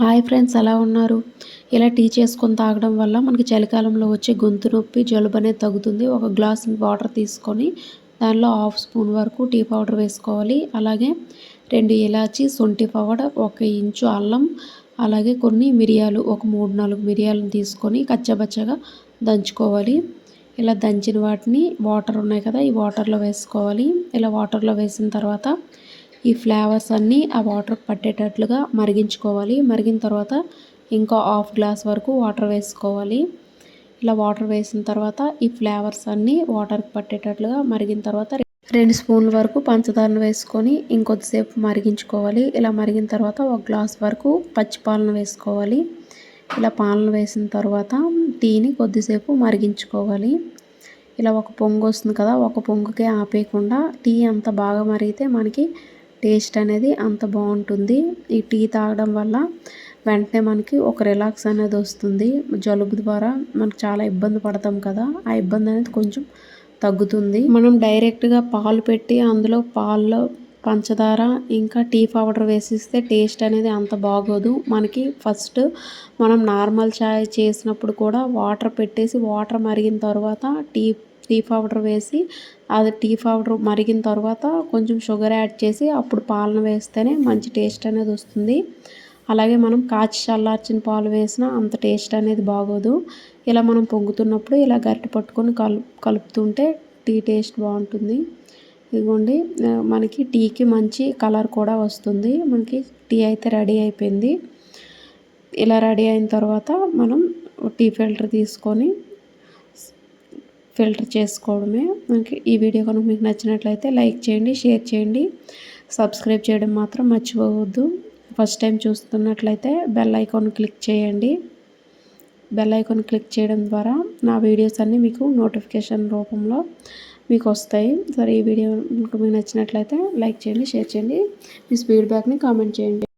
Hi friends ఎలా ఉన్నారు? ఇలా టీ చేసుకొని తాగడం వల్ల మనకి చలికాలంలో వచ్చే గొంతు నొప్పి జలుబు అనేది తగ్గుతుంది. ఒక గ్లాస్ వాటర్ తీసుకొని దానిలో హాఫ్ స్పూన్ వరకు టీ పౌడర్ వేసుకోవాలి. అలాగే రెండు ఇలాచి సొంటి పౌడర్ ఒక ఇంచు అల్లం అలాగే కొన్ని మిరియాలు ఒక మూడు నాలుగు మిరియాలను తీసుకొని కచ్చబచ్చగా దంచుకోవాలి. ఇలా దంచిన వాటిని వాటర్ ఉన్నాయి కదా ఈ వాటర్లో వేసుకోవాలి. ఇలా వాటర్లో వేసిన తర్వాత ఈ ఫ్లేవర్స్ అన్నీ ఆ వాటర్ పట్టేటట్లుగా మరిగించుకోవాలి. మరిగిన తర్వాత ఇంకా హాఫ్ గ్లాస్ వరకు వాటర్ వేసుకోవాలి. ఇలా వాటర్ వేసిన తర్వాత ఈ ఫ్లేవర్స్ అన్నీ వాటర్కి పట్టేటట్లుగా మరిగిన తర్వాత రెండు స్పూన్ల వరకు పంచదారను వేసుకొని ఇంకొద్దిసేపు మరిగించుకోవాలి. ఇలా మరిగిన తర్వాత ఒక గ్లాస్ వరకు పచ్చి పాలను వేసుకోవాలి. ఇలా పాలను వేసిన తర్వాత టీని కొద్దిసేపు మరిగించుకోవాలి. ఇలా ఒక పొంగు వస్తుంది కదా ఒక పొంగుకే ఆపేయకుండా టీ అంత బాగా మరిగితే మనకి టేస్ట్ అనేది అంత బాగుంటుంది. ఈ టీ తాగడం వల్ల వెంటనే మనకి ఒక రిలాక్స్ అనేది వస్తుంది. జలుబు ద్వారా మనకు చాలా ఇబ్బంది పడతాం కదా ఆ ఇబ్బంది అనేది కొంచెం తగ్గుతుంది. మనం డైరెక్ట్గా పాలు పెట్టి అందులో పాల్లో పంచదార ఇంకా టీ పౌడర్ వేసిస్తే టేస్ట్ అనేది అంత బాగోదు. మనకి ఫస్ట్ మనం నార్మల్ చాయ్ చేసినప్పుడు కూడా వాటర్ పెట్టేసి వాటర్ మరిగిన తర్వాత టీ టీ పౌడర్ వేసి అది టీ పౌడర్ మరిగిన తర్వాత కొంచెం షుగర్ యాడ్ చేసి అప్పుడు పాలను వేస్తేనే మంచి టేస్ట్ అనేది వస్తుంది. అలాగే మనం కాచి చల్లార్చిన పాలు వేసినా అంత టేస్ట్ అనేది బాగోదు. ఇలా మనం పొంగుతున్నప్పుడు ఇలా గరిటె పట్టుకొని కలు కలుపుతుంటే టీ టేస్ట్ బాగుంటుంది. ఇదిగోండి మనకి టీకి మంచి కలర్ కూడా వస్తుంది. మనకి టీ అయితే రెడీ అయిపోయింది. ఇలా రెడీ అయిన తర్వాత మనం టీ ఫిల్టర్ తీసుకొని ఫిల్టర్ చేసుకోవడమే. మనకి ఈ వీడియో కనుక మీకు నచ్చినట్లయితే లైక్ చేయండి షేర్ చేయండి. సబ్స్క్రైబ్ చేయడం మాత్రం మర్చిపోవద్దు. ఫస్ట్ టైం చూస్తున్నట్లయితే బెల్ ఐకాన్ క్లిక్ చేయండి. బెల్ ఐకాన్ క్లిక్ చేయడం ద్వారా నా వీడియోస్ అన్నీ మీకు నోటిఫికేషన్ రూపంలో మీకు వస్తాయి. సరే ఈ వీడియో మీకు మీకు నచ్చినట్లయితే లైక్ చేయండి షేర్ చేయండి. మీ ఫీడ్బ్యాక్ని కామెంట్ చేయండి.